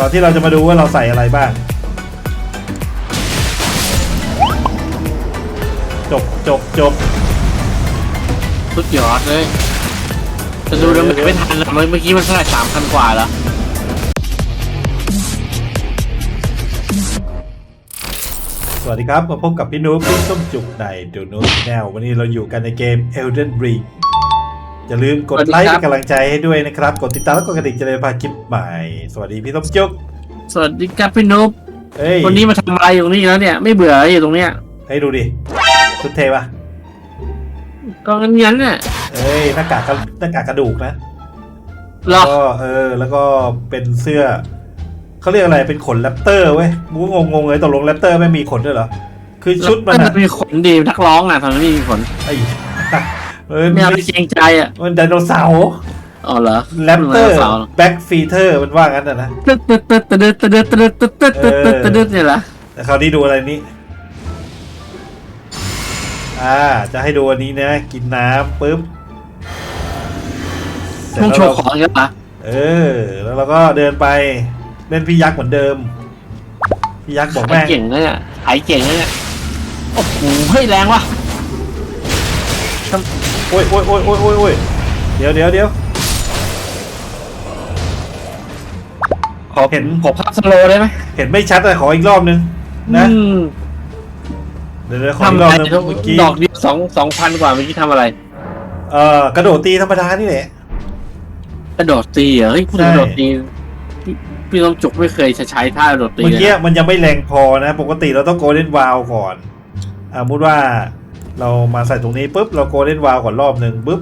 ก่อนที่เราจะมาดูว่าเราใส่อะไรบ้าง จบจบจบสุดยอดเลยจะดูดาเมจไม่ทันเหรอเมื่อเมื่อกี้มันเท่าไหร่สามพันกว่าแล้วสวัสดีครับ มาพบกับพี่นุ๊กพี่ส้มจุกในดูนุ๊กแนววันนี้เราอยู่กันในเกม Elden Ring อย่าลืมกดไลค์เป็นกำลังใจให้ด้วยนะครับ กดติดตามแล้วก็กระดิ่งจะได้ไม่พลาดคลิปใหม่ สวัสดีพี่ส้มจุกสวัสดีครับพี่นุ๊กเอ้ยวันนี้มาทำอะไรอยู่ตรงนี้แล้วเนี่ย ไม่เบื่ออยู่ตรงเนี้ยให้ดูดิชุดเทปะก็งั้นงั้นๆน่ะเอ้ยหน้ากากกระหน้ากากกระดูกนะเหรอก็เออ แล้วก็เป็นเสื้อเขาเรียกอะไรเป็นขนแรปเตอร์เว้ยกูก็งงๆเลยตกลงแรปเตอร์ไม่มีขนด้วยเหรอคือชุดมันก็อะจะมีขนดีนักร้องอะทำไมไม่มีขนไอ้ เออไม่เอาไปเกรงใจอะมันไดโนเสาร์อ๋อเหรอแรปเตอร์สาวแบ็กฟีเตอร์มันว่างั้นนะนะตึ๊ดตึ๊ดตึ๊ดตึ๊ดตึ๊ดตึ๊ดตึ๊ดตึ๊ดตึ๊ดตึ๊ดตึ๊ดตึ๊ดตึ๊ดเนี่ยเหรอแต่คราวนี้ดูอะไรนี้อ่าจะให้ดูอันนี้นะ กินน้ำปุ๊บเสร็จต้องแล้วโชว์เราของกันปะเออ แล้วเราก็เดินไปเล่นพี่ยักษ์เหมือนเดิม พี่ยักษ์บอกขาแม่ยงเก่งนะเนี่ยขายเก่งนะเนี่ยโอ้โหเฮ้ยแรงว่ะ โอ้ยโอ้ยโอ้ยโอ้ยโอ้ยโอ้ยเดี๋ยวเดี๋ยวเดี๋ยวขอเห็นขอภาพสโลว์ได้ไหมเห็นไม่ชัดแต่ขออีกรอบนึงนะอืมเดี๋ยวเดี๋ยวขออีกทำรอะอบไรนึงเมื่อกี้ดอกเดียวสองสองพันกว่าเมื่อกี้ทำอะไร เอ่อกระโดดตีธรรมดานี่แหละ กระโดดตีเหรอเฮ้ยพูดถึงใช่ กระโดดตีพี่พี่ต้องจุกไม่เคยจะใช้ท่ากระโดดตีเมื่อเลยกี้นะมันยังไม่แรงพอนะ ปกติเราต้องโกลเด้นวาลก่อน อ่ามุดว่า เรามาใส่ตรงนี้ปุ๊บเราโกลเด้นวาลก่อนรอบหนึ่งปุ๊บ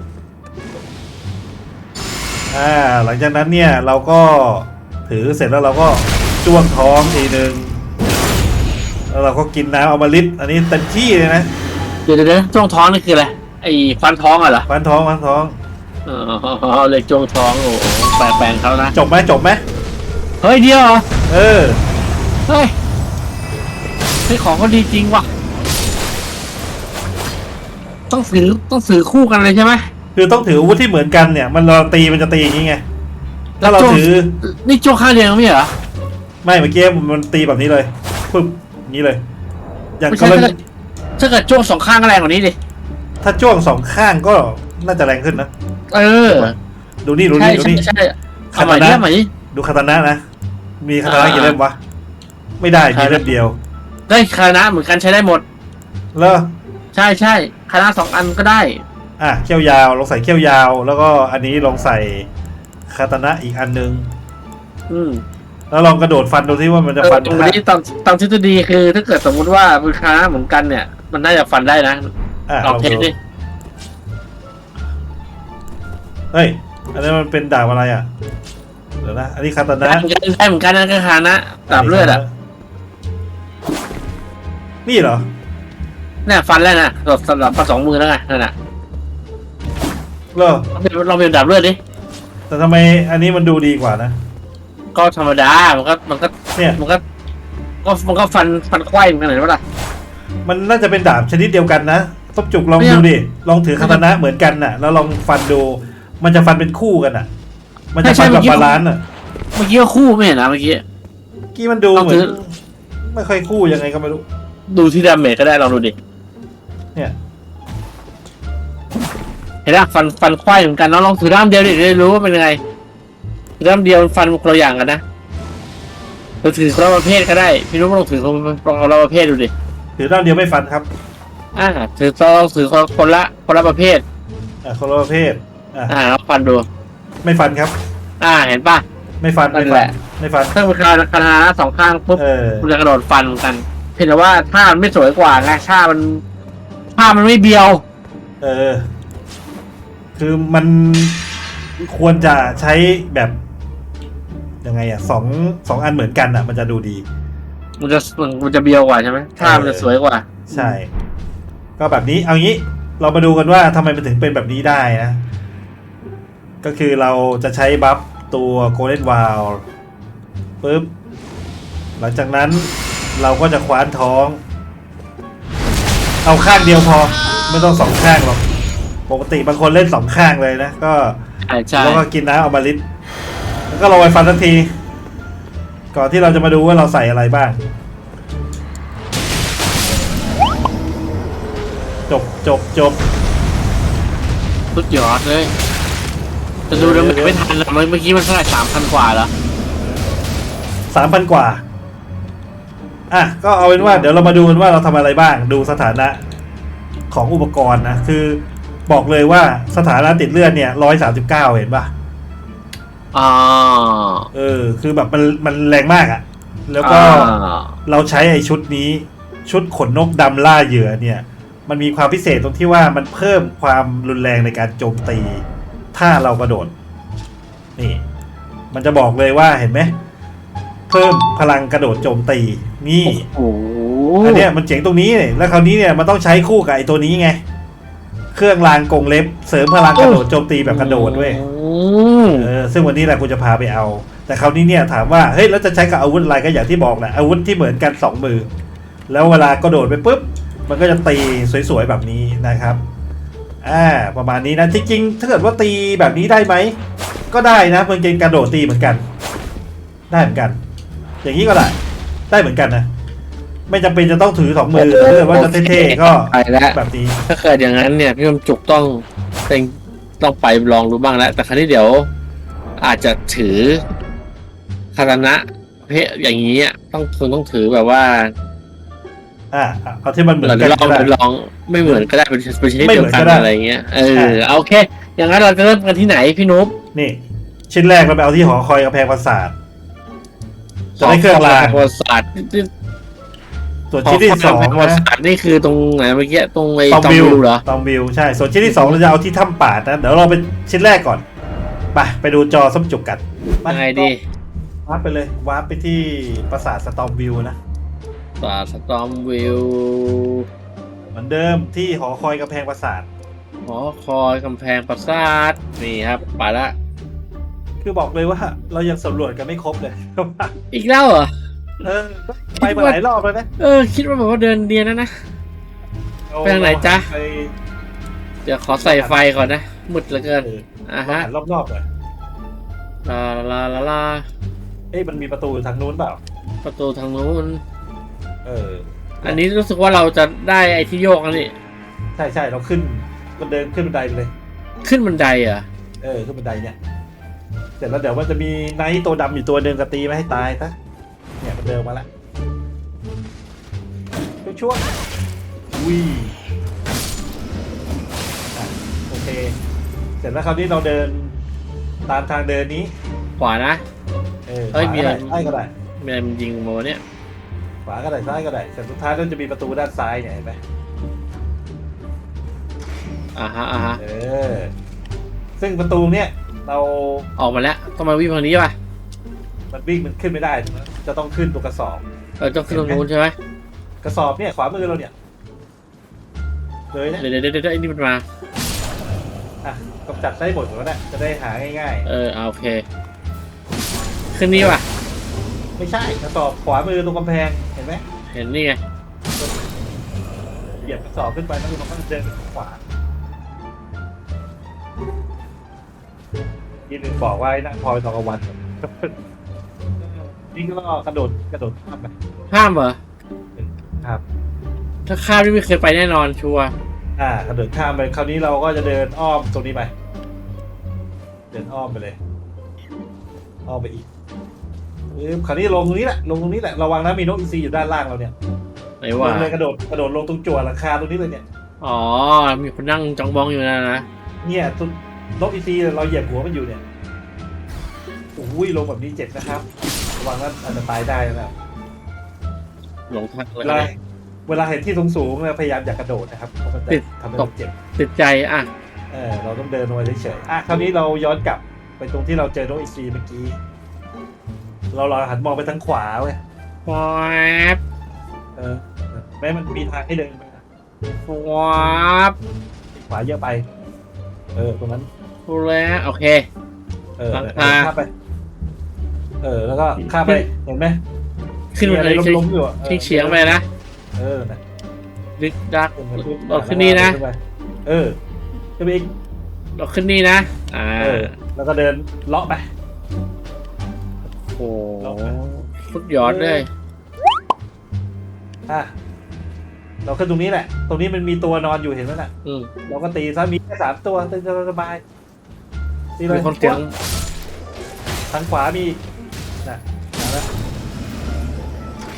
อ่าหลังจากนั้นเนี่ยเราก็ถือเสร็จแล้วเราก็จ้วงท้องทีหนึ่งแล้วเราก็กินน้ำอมฤตอันนี้เต็มที่เลยนะเดี๋ยวเดี๋ยวเดี๋ยวจ้วงท้องนี่คืออะไรไอ้ฟันท้องอะเหรอฟันท้องฟันท้องอ๋อเลยจ้วงท้องโอ้โหแปลงแปลงเขานะจบไหมจบไหมเฮ้ยเดียวเหรอเออเฮ้ยเฮ้ยของเขาดีจริงว่ะ ต้องซื้อต้องซื้อคู่กันเลยใช่ไหมคือต้องถืออาวุธที่เหมือนกันเนี่ย มันเราตีมันจะตีอย่างงี้ไงถ้าเราจ้วงถือนี่จ้วงข้างเดียวไม่เหรอไม่เมื่อกี้มันตีแบบนี้เลยปึ๊บอย่างนี้เลย อย่างไม่กใช่รถ้าณีเกิดถ้าเกิดจ้วงสองข้างก็แรงกว่านี้ดิถ้าจ้วงสองข้างก็น่าจะแรงขึ้นนะเออ ดูนี่ดูใช่นี่ดูใช่นี่ใช่คาเอาใหม่ตานะดิเอาใหม่ดิดูคาตานะนะมีคาตานะอ่ากี่เล่มวะไม่ได้มีเล่มเดียว ได้คณะเหมือนกันใช้ได้หมดแล้วใช่ใช่ คณะสองอันก็ได้ อะเขี้ยวยาวลองใส่เขี้ยวยาว แล้วก็อันนี้ลองใส่คาตานะอีกอันนึง อืมแล้วลองกระโดดฟันดูที่ว่ามันจะเออฟันตรงนี้ตามตามทฤษฎีคือ ถ้าเกิดสมมุติว่ามือคณะเหมือนกันเนี่ย มันน่าจะฟันได้นะอะลลอองงเทสดูดิเฮ้ยอันนี้มันเป็นดาบอะไรอะเดี๋ยวนะอันนี้คาตาได้นะเหมือนกันได้เหมือนกันนะก็คณะดาบเลือดอะนี่เหรอ เนี่ยฟันแล้วนะสำหรับสำหรับฟันสองมือแล้วไงนั่นน่ะเหรอลองเป็นลองเป็นดาบเลือดดิแต่ทำไมอันนี้มันดูดีกว่านะ ก็ธรรมดามันก็มันก็เนี่ย มันก็ก็มันก็ฟันฟันควายเหมือนกันเห็นปะล่ะ มันน่าจะเป็นดาบชนิดเดียวกันนะต้มจุกลองไม่ดูเอาดิ ลองถือคาตานะเหมือนกันน่ะ แล้วลองฟันดู มันจะฟันเป็นคู่กันน่ะ มันจะฟันแบบบาลานซ์น่ะเมื่อกี้ก็คู่ไม่เห็นนะเมื่อกี้เมื่อกี้มันดูลองเหมืถือนอไม่ค่อยคู่ยังไงก็ไม่รู้ ดูที่ดาเมจก็ได้ลองดูดิ เนี่ยเห็นปะฟันฟันควายเหมือนกันน้องลองถือด้ามเดียวดิจะได้รู้ว่าเป็นยังไงถือด้ามเดียวฟันคนละอย่างกันนะเราถือคนละประเภทก็ได้ พี่นุ๊กลองถือคนคนละประเภทดูดิถือด้านเดียวไม่ฟันครับอ่าถือลองถือคนคนละคนละประเภทอะคนละประเภทอะอ่าลองฟันดู ไม่ฟันครับ อ่าเห็นปะไม่ฟันนั่ไม่นฟัแหนละ ไม่ฟัน ถ้าเป็นคาคานาสองข้างปุ๊บเออ คุณจะกระโดดฟันเหมือนกัน เพียงแต่ว่าท่ามันไม่สวยกว่าไงท่ามันท่า มันไม่เบียว เออ คือมันควรจะใช้แบบยังไงอะสองสองอันเหมือนกันอะ มันจะดูดี มันจะมันจะเบียวกว่าใช่ไหมท่ามันจะสวยกว่า ใช่ ก็แบบนี้เอางี้เรามาดูกันว่าทำไมมันถึงเป็นแบบนี้ได้นะ ก็คือเราจะใช้บัฟตัว Golden w o w ปุ๊บ หลังจากนั้นเราก็จะคว้านท้อง เอาข้างเดียวพอ ไม่ต้องสองข้างหรอก ปกติบางคนเล่นสองข้างเลยนะ ก็ใช่ใช่แล้วก็กินน้ำเอามาลิตแล้วก็ลงไปฟันทันที ก่อนที่เราจะมาดูว่าเราใส่อะไรบ้าง จบจบจบ สุดยอดเลย จะดูแล้วไม่ทันแล้วเมื่อกี้มันเท่าไหร่สามพันกว่าเหรอสามพันกว่า อะก็เอาเป็นว่าเดี๋ยวเรามาดูกันว่าเราทำอะไรบ้างดูสถานะของอุปกรณ์นะคือบอกเลยว่าสถานะติดเลือดเนี่ยร้อยสามสิบเก้าเห็นปะอ่าเออ คือแบบมันมันแรงมากอะแล้วก็อ่าเราใช้ไอชุดนี้ชุดขนนกดำล่าเหยื่อเนี่ย มันมีความพิเศษตรงที่ว่ามันเพิ่มความรุนแรงในการโจมตี ถ้าเรากระโดด นี่ มันจะบอกเลยว่าเห็นไหมเพิ่มพลังกระโดดโจมตีนี่โอ้โหอันเนี้ยมันเจ๋งตรงนี้เนี่ยแล้วคราวนี้เนี่ยมันต้องใช้คู่กับไอตัวนี้ไงเครื่องรางกรงเล็บเสริมพลังกระโดดโจมตีแบบกระโดดด้วยอืมเออซึ่งวันนี้แหละกูจะพาไปเอา แต่คราวนี้เนี่ยถามว่าเฮ้ยแล้วจะใช้กับอาวุธอะไรก็อย่างที่บอกแหละอาวุธที่เหมือนกันสองมือ แล้วเวลากระโดดไปปุ๊บมันก็จะตีสวยๆแบบนี้นะครับอ่าประมาณนี้นะจริงๆถ้าเกิดว่าตีแบบนี้ได้ไหมก็ได้นะมันเป็นกระโดดตีเหมือนกัน ได้เหมือนกัน อย่างนี้ก็ได้ ได้เหมือนกันนะ ไม่จำเป็นจะต้องถือสองมือแต่ถ้าเกิดว่าจะเท่ๆก็ไปแล้วแบบนี้ ถ้าเกิดอย่างนั้นเนี่ยพี่ลมจุกต้องเป็นต้องไปลองดูบ้างแล้ว แต่ครั้นี้เดี๋ยว อาจจะถือคารณะเพศอย่างนี้อะต้องคงต้องถือแบบว่าอ่าเอาที่มันเหมือนเรากันลองก็ได้ไปลองไม่เหมือนก็ได้เป็นเป็นชนิดไม่เดีเหยมืวอนกันก็ได้อะไรอย่างเงี้ยเอออะเอาโอเค อย่างนั้นเราจะเริ่มกันที่ไหนพี่นุ๊กนี่ ชิ้นแรกเราไปเอาที่หอคอยกระแพงปราสาท จะได้เครื่องราง ประวัติศาสตร์ส่วนชิ้นที่สองประวัตินะศาสตร์นี่คือตรงไหนเมื่อกี้ตรงไอ้ตองตองวิววิวเหรอตองวิวใช่ ส่วนชิ้นที่สองเราจะเอาที่ถ้ำป่านะ เดี๋ยวเราไปชิ้นแรกก่อน ไปไปดูจอส้มจุกกันปยังไงดีวาร์ปไปเลยวาร์ปไปที่ปราสาทสตอมวิวนะ ปราสาทตอมวิวเหมือนเดิมที่หอคอยกระแพงปราสาท หอคอยกำแพงปราสาทนี่ครับไปละ คือบอกเลยว่า เรายังสำรวจกันไม่ครบเลยอีกแล้วเหรอ เออไปมาหลายรอบแล้วนะเออ คิดว่าแบบว่าเดินเดียนนะนะ ไปทางไหนจ๊ะ ไปเดี๋ยวขอใส่ไฟก่อนนะมืดเหลือเกินเอออะมาฮะหันรอบๆหน่อยลาลาลาลาเอ้ยมันมีประตูทางนู้นเปล่า ประตูทางนู้นเออ อันนี้รู้สึกว่าเราจะได้ไอ้ที่โยกอันนี้ใช่ใช่เราขึ้นมันเดินขึ้นบันไดไปเลย ขึ้นบันไดเหรอ เออขึ้นบันไดเนี่ย เสร็จแล้วเดี๋ยวมันจะมีไนท์ตัวดำอยู่ตัวหนึ่งกตีไม่ให้ตายซะเนี่ยมันเดินมาละช่วงๆอุ้ยอะโอเค เสร็จแล้วคราวนี้เราเดินตามทางเดินนี้ ขวานะ เออเอ้ยขวามีก็อะไรได้ซ้ายก็ได้มีอะไรมันยิงมาวะเนี่ยขวาก็ได้ซ้ายก็ได้เสร็จสุดท้ายเราจะมีประตูด้านซ้ายเนี่ยเห็นไหมอ่าฮะอ่าฮะเออ ซึ่งประตูเนี่ย เราออกมาแล้วต้องมาวิ่งทางนี้ป่ะมันวิ่งมันขึ้นไม่ได้ถูกไหมจะต้องขึ้นตัวกระสอบเออต้องขึ้นตรงนู้นใช่ไหมกระสอบเนี่ยขวามือเราเนี่ยเลยเนี่ยเดี๋ยวเดี๋ยวเดี๋ยวไอ้นี่มันมาอะกำจัดได้หมดแล้วนะจะได้หาง่ายเออเอาโอเค ขึ้นนี่ป่ะๆไม่ใช่กระสอบขวามือตรงกำแพงเห็นไหมเห็นนี่ไงเหยียบกระสอบขึ้นไปแล้วมันก็เดินไปขวา ยีนึงบอกว่าให้นั่งคอยตอนกลางวันนี่ก็กระโดดกระโดดข้ามไปห้ามเหรอ ครับ ถ้าข้ามนี่ไม่เคยไปแน่นอนชัวร์อ่ากระโดดข้ามไปคราวนี้เราก็จะเดินอ้อมตรงนี้ไป เดินอ้อมไปเลย อ้อมไปอีกเออคราวนี้ลงตรงนี้แหละลงตรงนี้แหละระวังนะมีนกอินทรีอยู่ด้านล่างเราเนี่ยไหนลวะงเลยกระโดดกระโดดลงตรงจั่วหลังคาตรงนี้เลยเนี่ย อ๋อ มีคนนั่งจ้องมองอยู่นะนะเนี่ยตรงนกอินทรีเราเหยียบหัวมันอยู่เนี่ยโอ้ยลงแบบนี้เจ็บนะครับระวังนะอาจจะตายได้นะหลงทางเลเวยลาเวลาเห็นที่สูงสูงๆเนี่ยพยายามอย่ากระโดดนะครับเพราะมันจะติดทำให้ตเรากเจ็บ ติดใจอะ เออเราต้องเดินลงไปเฉยๆอะคราวนี้เราย้อนกลับไปตรงที่เราเจอนกอินทรีเมื่อกี้ เราลองหันมองไปทางขวาเว้ยวาบเออแม้มันมีทางให้เดินไปนะวาบขวาเยอะไป เออตรงนั้นรู้แล้วโอเค เออหลังเดินคาข้ามไป เออแล้วก็ข้ามไปเห็นไหมขึ้นมีมาอะไรเลยล้มๆอยู่อะออเฉียงๆไปนะเออนะดึกดัก ขึ้นไปปุ๊บเราขึ้นนี่นะ ขึ้ไปเออขึ้นไปอีกเราขึ้นนี่นะอ่าเออ แล้วก็เดินเลาะไป โอ้เราไปโอเคฟุตยอดเลย อะเราขึ้นตรงนี้แหละ ตรงนี้มันมีตัวนอนอยู่เห็นไหมน่ะ อืมเราก็ตีซะมีแค่สามตัวตึงสบายตีเลมียคนเสียง ทางขวามีอีก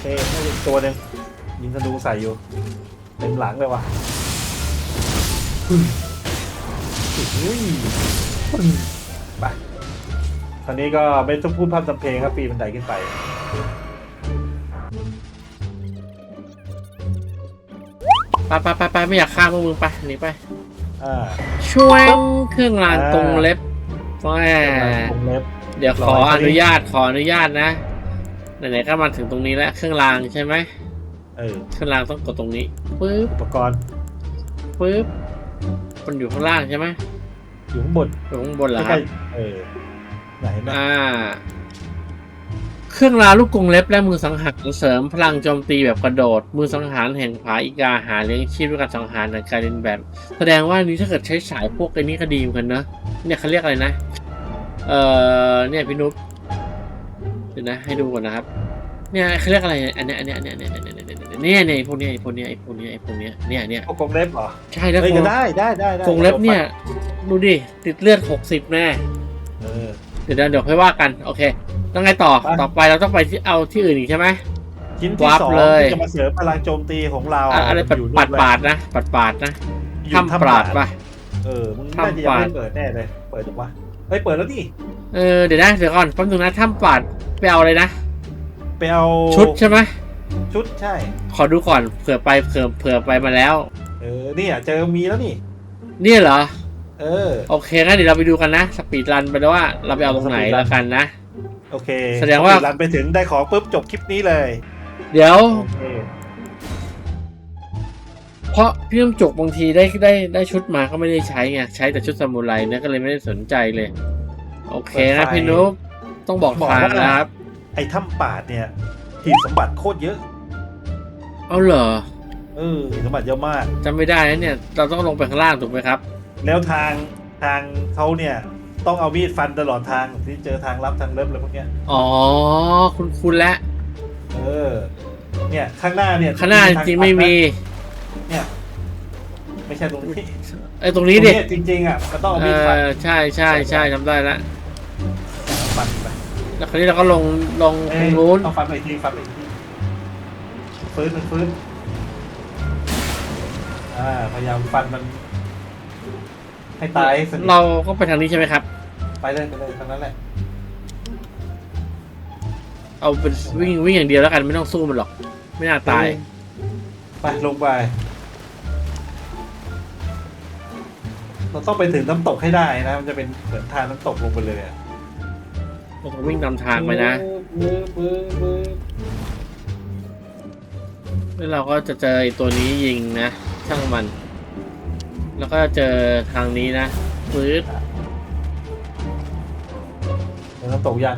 โอเคน่าจะอีกตัวหนึ่งยิงธนูใส่อยู่เต็มหลังเลยว่ะอุ้ยไปคราวนี้ก็ไม่ต้องพูดพร่ำทำเพลงครับปีนบันไดขึ้นไปไปไปไปไปไม่อยากฆ่าพวกมึงไปหนีไปอ่าช่วยเครื่องรางอ่ากรงเล็บแหมวงเล็บ เดี๋ยวขอรออให้นุญาตขออนุญาตนะ ไหนๆก็มาถึงตรงนี้แล้วเครื่องรางใช่ไหมเออเครื่องรางต้องกดตรงนี้ปึ๊บอุปกรณ์ปึ๊บมันอยู่ข้างล่างใช่ไหมอยู่ข้างบนอยู่ข้างบนเหรอคใกรัล้บๆเออไหนนะอ่า เครื่องรางลูกกรงเล็บและมือสังหารเสริมพลังโจมตีแบบกระโดด มือสังหารแห่งผาอีกาหาเลี้ยงชีพด้วยการสังหารในการเรียนแบบ แสดงว่านี้ถ้าเกิดใช้สายพวกไอ้นี้ก็ดีเหมือนกันเนอะเนี่ยเขาเรียกอะไรนะ เอ่อเนี่ยพี่นุ๊กเดี๋ยวนะให้ดูก่อนนะครับ เนี่ยเขาเรียกอะไรเนี่ยอันเนี้ยอันเนี้ยอันเนี้ยอันเนี้ยอันเนี้ยอันเนี้ยอันเนี้ยเนี่ยเนี่ยไอ้พวกเนี้ยไอ้พวกเนี้ยไอ้พวกเนี้ยไอ้พวกเนี้ยเนี่ยเนี่ยพวกกรงเล็บเหรอใช่แล้วเฮ้ยกรก็งได้ได้ได้ได้กรงเล็บเนี่ยดูดิติดเลือดหกสิบแน่เออเดี๋ยวนะเดี๋ยวค่อยว่ากันโอเคต้องไงต่อไปต่อไปเราต้องไปที่เอาที่อื่นอีกใช่ไหม ชิ้นที่วาร์ปสองเลย ที่จะมาเสริมพลังโจมตีของเราอะอะไรปัดยู่ปาดด้วยปาดนะปัดปาดนะอยู่ทำปราดปะ เออมึงน่าจะยังถ้ำปราดไม่เปิดแน่เลยเปิดหรือวะ เฮ้ยเปิดแล้วนี่เออเดี๋ยวนะเดี๋ยวก่อนแป๊บนึงนะถ้ำปาดไปเอาอะไรนะ ไปเอาชุดใช่ไหมชุดใช่ ขอดูก่อนเผื่อไปเผื่อเผื่อไปมาแล้ว เออเนี่ยเจอมีแล้วนี่ เนี่ยเหรอ เออ โอเคงั้นเดี๋ยวเราไปดูกันนะ สปีดรันไปแล้วว่าเราไปเอาตรงไหนสปีดรัน แล้วกันนะ โอเคแสดงว่า รันไปถึงได้ของปุ๊บจบคลิปนี้เลย เดี๋ยว โอเคเพ ราะพี่น้ำจุกบางทีได้ได้ได้ชุดมาก็ไม่ได้ใช้ไงใช้แต่ชุดซามูไรเนี่ยก็เลยไม่ได้สนใจเลย โอเคนะพี่นุ๊กต้องบอกทางนะครับ ไอ้ถ้ำปาดเนี่ยหีบสมบัติโคตรเยอะ เอาเหรอเออหีบสมบัติเยอะมากจำไม่ได้นะเนี่ย เราต้องลงไปข้างล่างถูกไหมครับ แล้วทางทางเขาเนี่ยต้องเอามีดฟันตลอดทางที่เจอทางลับทางเลิฟอะไรพวกเนี้ยอ๋อคุณคุณและ เออ เนี่ยข้างหน้าเนี่ยข้างหน้าจริงๆไม่มี เนี่ย ไม่ใช่ตรงนี้ไอ้ตรงนี้ดิตรงเยจริงๆอะมันต้องเอาเอมีดฟันอใช่ใช่ใช่จำได้แล้วฟันไปแล้วคราวนี้เราก็ลงลงตเอ้รยงนู้นต้องฟันไปอีกทีฟันไปอีกทีฟื้นมันฟื้นอ่าพยายามฟันมัน ให้ตายให้สนิทเราก็ไปทางนี้ใช่ไหมครับ ไปเลยไปเลยทางนั้นแหละเอาเป็นวิ่งวิ่งอย่างเดียวแล้วกันไม่ต้องสู้มันหรอก ไม่น่าตาย ไปลงไป เราต้องไปถึงน้ำตกให้ได้นะ มันจะเป็นเหมือนทางน้ำตกลงไปเลยอะเราต้องวิ่งตามทางไปนะ บึ้บบึ้บบึ้บแล้วเราก็จะเจอไอ้ตัวนี้ยิงนะ ช่างมัน แล้วก็จะเจอทางนี้นะปื๊ดถึงน้ำตกยัง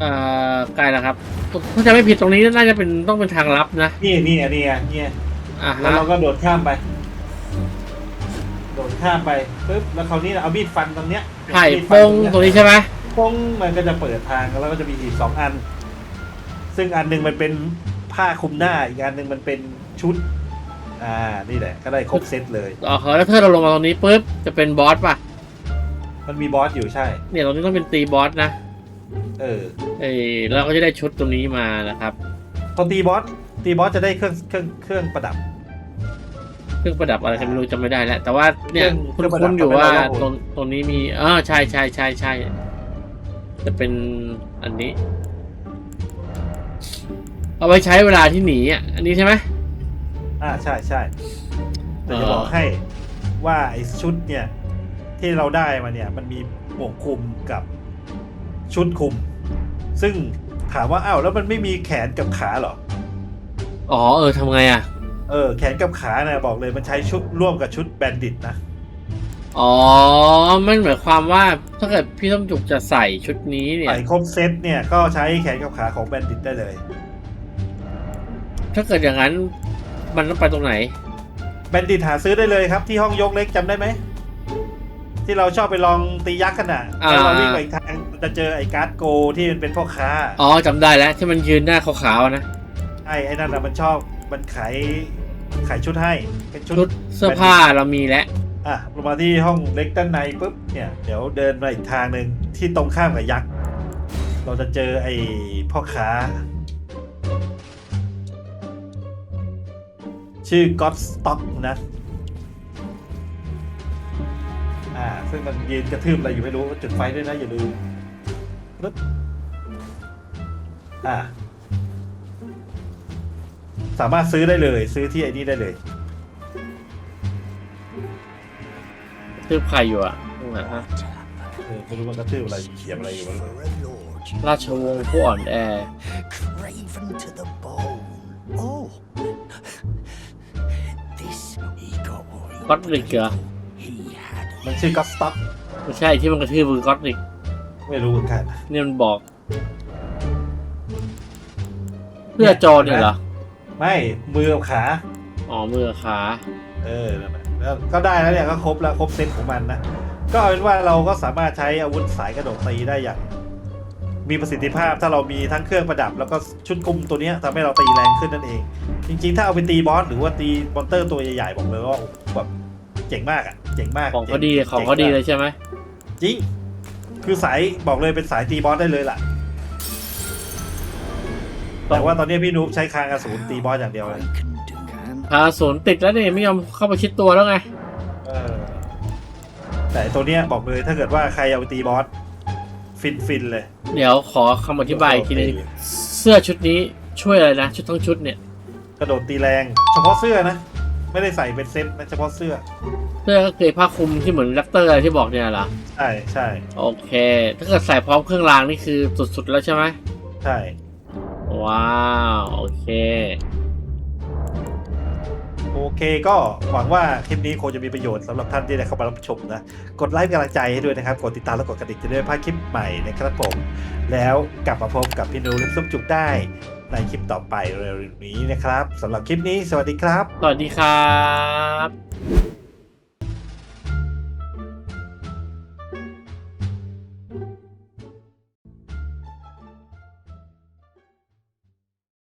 เอ่อใกล้แล้วครับถ้าจะไม่ผิดตรงนี้น่าจะเป็นต้องเป็นทางลับนะ นี่นี่อะนี่อะนี่อะแล้วฮะเราก็โดดข้ามไปโดด ข้ามไปปึ๊บแล้วคราวนี้เอามีดฟันตรงเนี้ยไผ่มีดปฟันงเยตรงนี้ใช่ไหมปงมันก็จะเปิดทางแล้วก็จะมีอีกสองอัน ซึ่งอันหนึ่งมันเป็นผ้าคลุมหน้าอีกอันหนึ่งมันเป็นชุด อ่านี่แหละ ก็ได้ครบเซตเลย อ๋อแล้วถ้าเราลงมาตรงนี้ปุ๊บจะเป็นบอสป่ะ มันมีบอสอยู่ใช่ เนี่ยตรงนี้ต้องเป็นตีบอสนะเออเอ้ยแล้วเราก็จะได้ชุดตรงนี้มานะครับ พอตีบอสตีบอสจะได้เครื่องเครื่องเครื่องประดับ เครื่องประดับอะไรกันไม่รู้จำไม่ได้แล้ว แต่ว่าเนี่ยเคคุรื่องประดัณบอยู่ว่าทำให้เราตรงตรงนี้มีอ่าใช่ใช่ใช่ใช่จะเป็นอันนี้ เอาไว้ใช้เวลาที่หนีอะอันนี้ใช่ไหม อ่าใช่ใช่แต่จะเออบอกให้ว่าไอ้ชุดเนี่ย ที่เราได้มาเนี่ย มันมีหมวกคลุมกับชุดคลุม ซึ่งถามว่าอ้าวแล้วมันไม่มีแขนกับขาเหรอ อ๋อเออทำไงอะ เออแขนกับขาเนี่ยบอกเลยมันใช้ชุดร่วมกับชุดแบนดิตนะ อ๋อ มันหมายความว่าถ้าเกิดพี่ต้มจุกจะใส่ชุดนี้เนี่ย ใส่ครบเซตเนี่ยก็ใช้แขนกับขาของแบนดิตได้เลย ถ้าเกิดอย่างนั้นมันต้องไปตรงไหน แบนดิตหาซื้อได้เลยครับที่ห้องยกเล็กจำได้ไหม ที่เราชอบไปลองตียักษ์กันอะอ่า แล้วเราวิ่งไปอีกทางจะเจอไอ้การ์ดโกที่มันเป็นพ่อค้าอ๋อจำได้แล้วที่มันยืนหน้าขาวๆนะ ไอ้ไอ้นั่นอะมันชอบมันขาย ขายชุดให้เป็นชุดชุดเสื้อผ้าเรามีแล้วอะลงมาที่ห้องเล็กด้านในปุ๊บเนี่ยเดี๋ยวเดินมาอีกทางหนึ่งที่ตรงข้ามกับยักษ์เราจะเจอไอ้พ่อค้า ชื่อก็ d สต็อกนะอ่าซึ่งมันยืนกระทืบอะไรอยู่ไม่รู้จุดไฟด้วยนะอย่าลืมปึ๊บอ่า สามารถซื้อได้เลย ซื้อที่ไอ้นี่ได้เลยทืบใครอยู่อะตรงไหนฮะเออไม่รู้มันกระทืบอะไรเขียบอะไรอยู่วะ For a lord, ราชวงศ์ผู้อ่อนแอ craven to the bone. Oh, this he got what he Godric paid เหรอ for. He had มันชื่อก็สต็อกไม่ใช่ที่มันกระทืบมือก็อตริกไม่รู้เหมือนกัน เนี่ยมันบอก เพื่อโจรเนี่ยเหรอ ไม่มือกับขา อ๋อมือขา เออนั่นแหละแล้วก็ได้แล้วเนี่ยก็ครบแล้วครบเซตของมันนะ ก็เอาเป็นว่าเราก็สามารถใช้อาวุธสายกระโดดตีได้อย่าง มีประสิทธิภาพถ้าเรามีทั้งเครื่องประดับ แล้วก็ชุดคุมตัวเนี้ยทำให้เราตีแรงขึ้นนั่นเอง จริงๆ ถ้าเอาไปตีบอสหรือว่าตีมอนเตอร์ตัวใหญ่ๆบอกเลยว่าโอ้โหแบบเจ๋งมากอะเจ๋งมากของเขาดีจ๋ของเขาดีจ๋เลยใช่ไหมจริง คือสายบอกเลยเป็นสายตีบอสได้เลยล่ะ แต่ว่าตอนนี้พี่นุ๊กใช้คางกระสุนตีบอสอย่างเดียวเลย I can do. Can พาศูนย์ติดแล้วเนี่ยไม่ยอมเข้ามาชิดตัวแล้วไง เออแต่ตัวเนี้ยบอกเลยถ้าเกิดว่าใครเอาไปตีบอสฟินฟินๆเลย เดี๋ยวขอคำอธิบายอีกทีนึงเสื้อชุดนี้ช่วยอะไรนะ ชุดทั้งชุดเนี่ย กระโดดตีแรง เฉพาะเสื้อนะ ไม่ได้ใส่เป็นเซ็ตนะเฉพาะเสื้อ เสื้อก็คือผ้าคลุมที่เหมือนแรปเตอร์อะไรที่บอกเนี่ยเหรอ ใช่ใช่โอเค ถ้าเกิดใส่พร้อมเครื่องรางนี่คือสุดๆแล้วใช่ไหมใช่ ว้าว โอเค โอเคก็หวังว่าคลิปนี้คงจะมีประโยชน์สำหรับท่านที่ได้เข้ามารับชมนะ กดไลค์เป็นกำลังใจให้ด้วยนะครับ กดติดตามและกดกระดิ่งจะได้ไม่พลาดคลิปใหม่นะครับผม แล้วกลับมาพบกับพี่นูและส้มจุกได้ในคลิปต่อไปเร็วๆนี้นะครับสำหรับคลิปนี้สวัสดีครับ สวัสดีครับ